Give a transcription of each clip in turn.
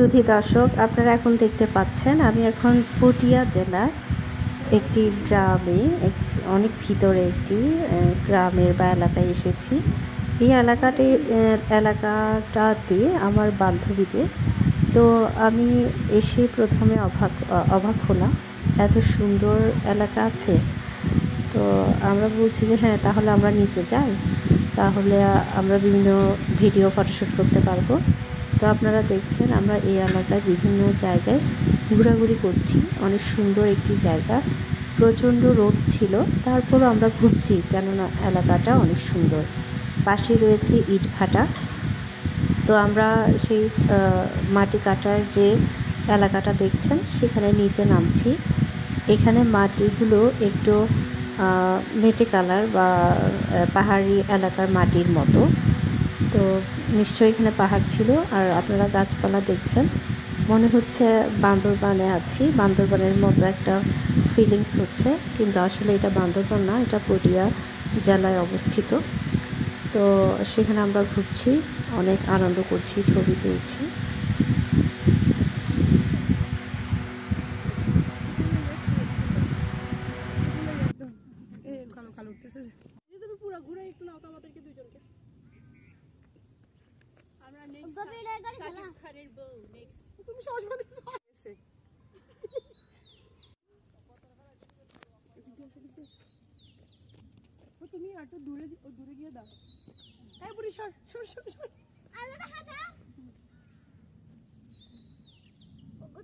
সুধী দর্শক, আপনারা এখন দেখতে পাচ্ছেন, আমি এখন পটিয়া জেলার একটি গ্রামে, একটি, অনেক ভিতরে একটি গ্রামের বা এলাকায় এসেছি। এই এলাকাটি এলাকাটাতে আমার বান্ধবীদের। তো আমি এসে প্রথমে অবাক অবাক হলাম, এত সুন্দর এলাকা আছে। তো আমরা বলছি যে হ্যাঁ তাহলে আমরা নিচে যাই। তাহলে আমরা বিভিন্ন ভিডিও ফটোশ্যুট করতে পারব। তো আপনারা দেখছেন, আমরা এই এলাকায় বিভিন্ন জায়গায় ঘোরাঘুরি করছি। অনেক সুন্দর একটি জায়গা। প্রচণ্ড রোদ ছিল, তারপরও আমরা ঘুরছি, কেননা এলাকাটা অনেক সুন্দর। পাশে রয়েছে ইট ভাটা তো আমরা সেই মাটি কাটার যে এলাকাটা দেখছেন, সেখানে নিচে নামছি। এখানে মাটিগুলো একটু মেটে কালার বা পাহাড়ি এলাকার মাটির মতো। তো নিশ্চয়ই এখানে পাহাড় ছিল আর আপনারা গাছপালা দেখছেন। মনে হচ্ছে বান্দরবানে আছি। বান্দরবানের মতো একটা ফিলিংস হচ্ছে, কিন্তু আসলে এটা বান্দরবান না, এটা পটিয়া জেলায় অবস্থিত। তো সেখানে আমরা ঘুরছি, অনেক আনন্দ করছি, ছবি তুলছি। ঘুরে একটু নাও আমাদেরকে দুজনকে। তুমি ও তুমি একটু দূরে দূরে গিয়ে দাও। হ্যাঁ বুড়ি সর সর সর সর। আলাদা হাতা ও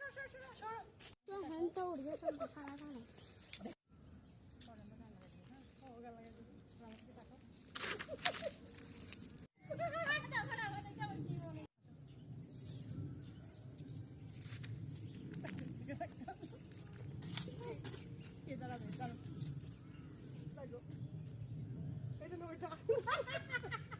সর সর সর সর। তো হ্যান্ড তো উড়ে যাবে খানা খানা। tá.